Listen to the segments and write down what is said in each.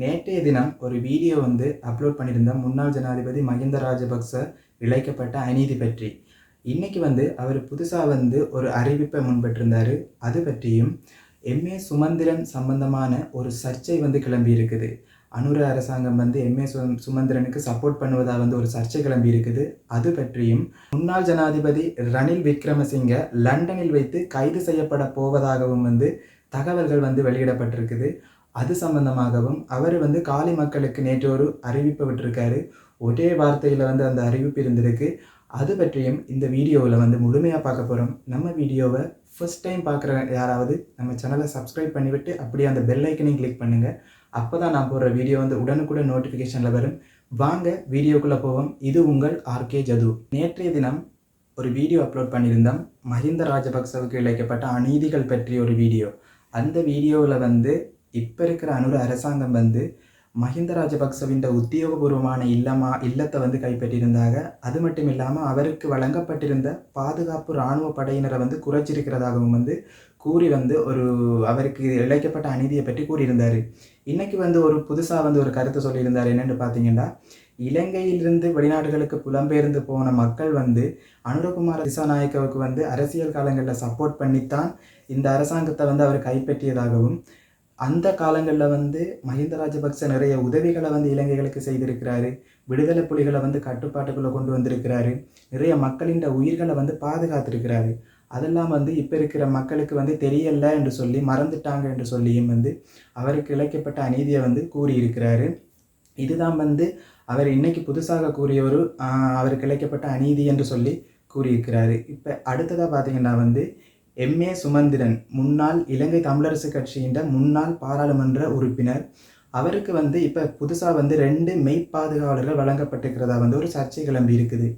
நேற்றைய தினம் ஒரு வீடியோ வந்து அப்லோட் பண்ணியிருந்த முன்னாள் ஜனாதிபதி மஹிந்த ராஜபக்ச இழைக்கப்பட்ட அநீதி பற்றி. இன்னைக்கு வந்து அவர் புதுசாக வந்து ஒரு அறிவிப்பை முன்பெற்றிருந்தார். அது பற்றியும் எம்ஏ சுமந்திரன் சம்பந்தமான ஒரு சர்ச்சை வந்து கிளம்பி இருக்குது அனுர அரசாங்கம் வந்து எம்ஏ சு சுமந்திரனுக்கு சப்போர்ட் பண்ணுவதாக வந்து ஒரு சர்ச்சை கிளம்பி இருக்குது அது பற்றியும் முன்னாள் ஜனாதிபதி ரணில் விக்ரமசிங்க லண்டனில் வைத்து கைது செய்யப்பட போவதாகவும் வந்து தகவல்கள் வந்து வெளியிடப்பட்டிருக்குது. அது சம்பந்தமாகவும் அவர் வந்து காலி மக்களுக்கு நேற்று ஒரு அறிவிப்பை விட்டிருக்காரு. ஒரே வார்த்தையில் வந்து அந்த அறிவிப்பு இருந்திருக்கு. அது பற்றியும் இந்த வீடியோவில் வந்து முழுமையாக பார்க்க போகிறோம் நம்ம வீடியோவை ஃபஸ்ட் டைம் பார்க்குற யாராவது நம்ம சேனலை சப்ஸ்கிரைப் பண்ணிவிட்டு அப்படியே அந்த பெல் ஐக்கனையும் கிளிக் பண்ணுங்கள் அப்போ தான் நான் போடுற வீடியோ வந்து உடனுக்குடன் நோட்டிஃபிகேஷனில் வரும். வாங்க வீடியோக்குள்ளே போவோம். இது உங்கள் ஆர்கே ஜது. நேற்றைய தினம் ஒரு வீடியோ அப்லோட் பண்ணியிருந்தோம். மஹிந்த ராஜபக்சவுக்கு இழைக்கப்பட்ட அநீதிகள் பற்றிய ஒரு வீடியோ. அந்த வீடியோவில் வந்து இப்போ இருக்கிற அனுர அரசாங்கம் வந்து மஹிந்த ராஜபக்சவின் உத்தியோகபூர்வமான இல்லமா இல்லத்தை வந்து கைப்பற்றியிருந்தாங்க அது மட்டும் இல்லாமல் அவருக்கு வழங்கப்பட்டிருந்த பாதுகாப்பு இராணுவ படையினரை வந்து குறைச்சிருக்கிறதாகவும் வந்து கூறி வந்து ஒரு அவருக்கு இழைக்கப்பட்ட அநீதியை பற்றி கூறியிருந்தார். இன்றைக்கி வந்து ஒரு புதுசாக வந்து ஒரு கருத்தை சொல்லியிருந்தார். என்னென்னு பார்த்தீங்கன்னா இலங்கையிலிருந்து வெளிநாடுகளுக்கு புலம்பெயர்ந்து போன மக்கள் வந்து அனுரகுமார திசாநாயக்கவுக்கு வந்து அரசியல் காலங்களில் சப்போர்ட் பண்ணித்தான் இந்த அரசாங்கத்தை வந்து அவர் கைப்பற்றியதாகவும் அந்த காலங்களில் வந்து மஹிந்த ராஜபக்ச நிறைய உதவிகளை வந்து இலங்கைகளுக்கு செய்திருக்கிறாரு. விடுதலை புலிகளை வந்து கட்டுப்பாட்டுக்குள்ளே கொண்டு வந்திருக்கிறாரு. நிறைய மக்களின் உயிர்களை வந்து பாதுகாத்திருக்கிறாரு. அதெல்லாம் வந்து இப்போ இருக்கிற மக்களுக்கு வந்து தெரியல என்று சொல்லி மறந்துட்டாங்க என்று சொல்லியும் வந்து அவருக்கு இழைக்கப்பட்ட அநீதியை வந்து கூறியிருக்கிறாரு. இதுதான் வந்து அவர் இன்னைக்கு புதுசாக கூறிய ஒரு அவருக்கு இழைக்கப்பட்ட அநீதி என்று சொல்லி கூறியிருக்கிறாரு. இப்போ அடுத்ததாக பார்த்தீங்கன்னா வந்து எம்ஏ சுமந்திரன் முன்னாள் இலங்கை தமிழரசு கட்சியின் முன்னாள் பாராளுமன்ற உறுப்பினர். அவருக்கு வந்து இப்போ புதுசாக வந்து ரெண்டு மெய் பாதுகாவலர்கள் வழங்கப்பட்டிருக்கிறதா வந்து ஒரு சர்ச்சை கிளம்பி இருக்குது.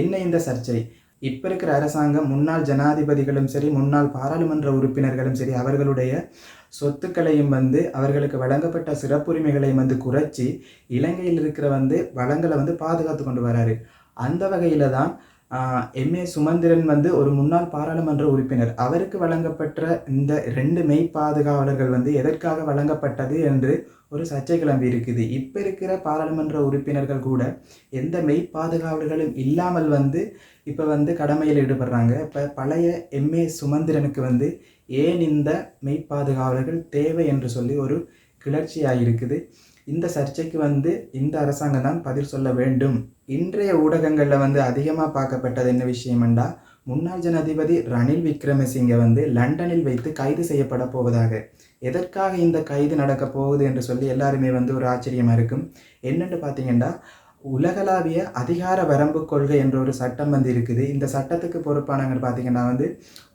என்ன இந்த சர்ச்சை? இப்போ இருக்கிற அரசாங்கம் முன்னாள் ஜனாதிபதிகளும் சரி முன்னாள் பாராளுமன்ற உறுப்பினர்களும் சரி அவர்களுடைய சொத்துக்களையும் வந்து அவர்களுக்கு வழங்கப்பட்ட சிறப்புரிமைகளையும் வந்து குறைச்சி இலங்கையில் இருக்கிற வந்து வளங்களை வந்து பாதுகாத்து கொண்டு வராரு. அந்த வகையில் தான் எம்ஏ சுமந்திரன் வந்து ஒரு முன்னாள் பாராளுமன்ற உறுப்பினர். அவருக்கு வழங்கப்பட்ட இந்த ரெண்டு மெய் பாதுகாவலர்கள் வந்து எதற்காக வழங்கப்பட்டது என்று ஒரு சர்ச்சை கிளம்பி இருக்குது. இப்போ இருக்கிற பாராளுமன்ற உறுப்பினர்கள் கூட எந்த மெய் பாதுகாவலர்களும் இல்லாமல் வந்து இப்போ வந்து கடமையில் ஈடுபடுறாங்க. இப்போ பழைய எம்ஏ சுமந்திரனுக்கு வந்து ஏன் இந்த மெய் பாதுகாவலர்கள் தேவை என்று சொல்லி ஒரு கிளர்ச்சியாக இருக்குது இந்த சர்ச்சைக்கு வந்து இந்த அரசாங்கம் தான் பதில் சொல்ல வேண்டும். இன்றைய ஊடகங்களில் வந்து அதிகமாக பார்க்கப்பட்டது என்ன விஷயம்டா முன்னாள் ஜனாதிபதி ரணில் விக்ரமசிங்க வந்து லண்டனில் வைத்து கைது செய்யப்பட போவதாக. எதற்காக இந்த கைது நடக்க போகுது என்று சொல்லி எல்லாருமே வந்து ஒரு ஆச்சரியமாக இருக்கும். என்னென்னு பார்த்தீங்கன்னா உலகளாவிய அதிகார வரம்பு கொள்கை என்ற ஒரு சட்டம் வந்து இருக்குது. இந்த சட்டத்துக்கு பொறுப்பானவங்க பார்த்தீங்கன்னா வந்து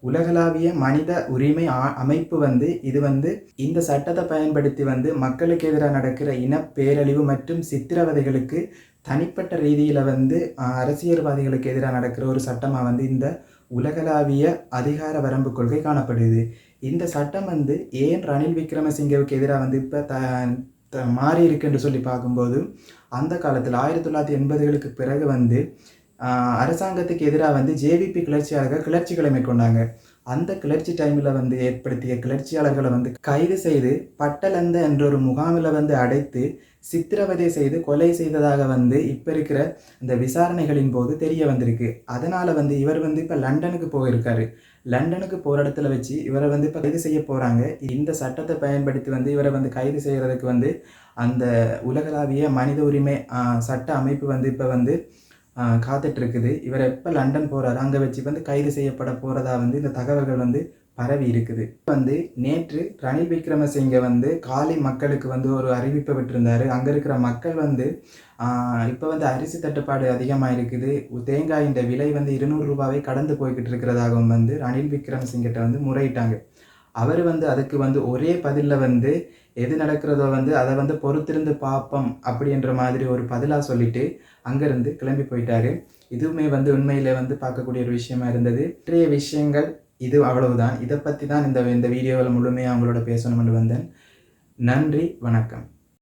உலகளாவிய மனித உரிமை அமைப்பு வந்து இது வந்து இந்த சட்டத்தை பயன்படுத்தி வந்து மக்களுக்கு எதிராக நடக்கிற இன பேரழிவு மற்றும் சித்திரவதைகளுக்கு தனிப்பட்ட ரீதியில் வந்து அரசியல்வாதிகளுக்கு எதிராக நடக்கிற ஒரு சட்டமாக வந்து இந்த உலகளாவிய அதிகார வரம்பு கொள்கை காணப்படுது. இந்த சட்டம் வந்து ஏன் ரணில் விக்ரமசிங்கவுக்கு எதிராக வந்து இப்போ த மாறி இருக்குன்னு சொல்லி பார்க்கும்போது அந்த காலத்தில் ஆயிரத்தி தொள்ளாயிரத்தி எண்பதுகளுக்கு பிறகு வந்து அரசாங்கத்துக்கு எதிராக வந்து ஜேவிபி கிளர்ச்சியாளர்கள் கிளர்ச்சிகளை மேற்கொண்டாங்க அந்த கிளர்ச்சி டைமில் வந்து ஏற்படுத்திய கிளர்ச்சியாளர்களை வந்து கைது செய்து பட்டலந்த என்ற ஒரு முகாமில் வந்து அடைத்து சித்திரவதை செய்து கொலை செய்ததாக வந்து இப்போ இருக்கிற இந்த விசாரணைகளின் போது தெரிய வந்திருக்கு. அதனால் வந்து இவர் வந்து இப்போ லண்டனுக்கு போயிருக்காரு. லண்டனுக்கு போகிற இடத்துல வச்சு இவரை வந்து இப்போ கைது செய்ய போகிறாங்க இந்த சட்டத்தை பயன்படுத்தி வந்து இவரை வந்து கைது செய்கிறதுக்கு வந்து அந்த உலகளாவிய மனித உரிமை சட்ட அமைப்பு வந்து இப்போ வந்து காத்துட்ருக்குது. இவர் எப்போ லண்டன் போகிறாரு அங்கே வச்சு வந்து கைது செய்யப்பட போகிறதா வந்து இந்த தகவல்கள் வந்து பரவி இருக்குது. வந்து நேற்று ரணில் விக்ரமசிங்க வந்து காலை மக்களுக்கு வந்து ஒரு அறிவிப்பை விட்டுருந்தாரு. அங்கே இருக்கிற மக்கள் வந்து இப்போ வந்து அரிசி தட்டுப்பாடு அதிகமாக இருக்குது தேங்காயின் விலை வந்து இருநூறு ரூபாவை கடந்து போய்கிட்டு இருக்கிறதாகவும் வந்து ரணில் விக்ரமசிங்கிட்ட வந்து முறையிட்டாங்க. அவர் வந்து அதுக்கு வந்து ஒரே பதிலில் வந்து எது நடக்கிறதோ வந்து அதை வந்து பொறுத்திருந்து பார்ப்போம் அப்படின்ற மாதிரி ஒரு பதிலாக சொல்லிட்டு அங்கேருந்து கிளம்பி போயிட்டாரு. இதுவுமே வந்து உண்மையில் வந்து பார்க்கக்கூடிய ஒரு விஷயமா இருந்தது. நிறைய விஷயங்கள் இது அவ்வளவுதான். இதை பற்றி தான் இந்த இந்த வீடியோவில் முழுமையாக அவங்களோட பேசணும்னு வந்தேன். நன்றி வணக்கம்.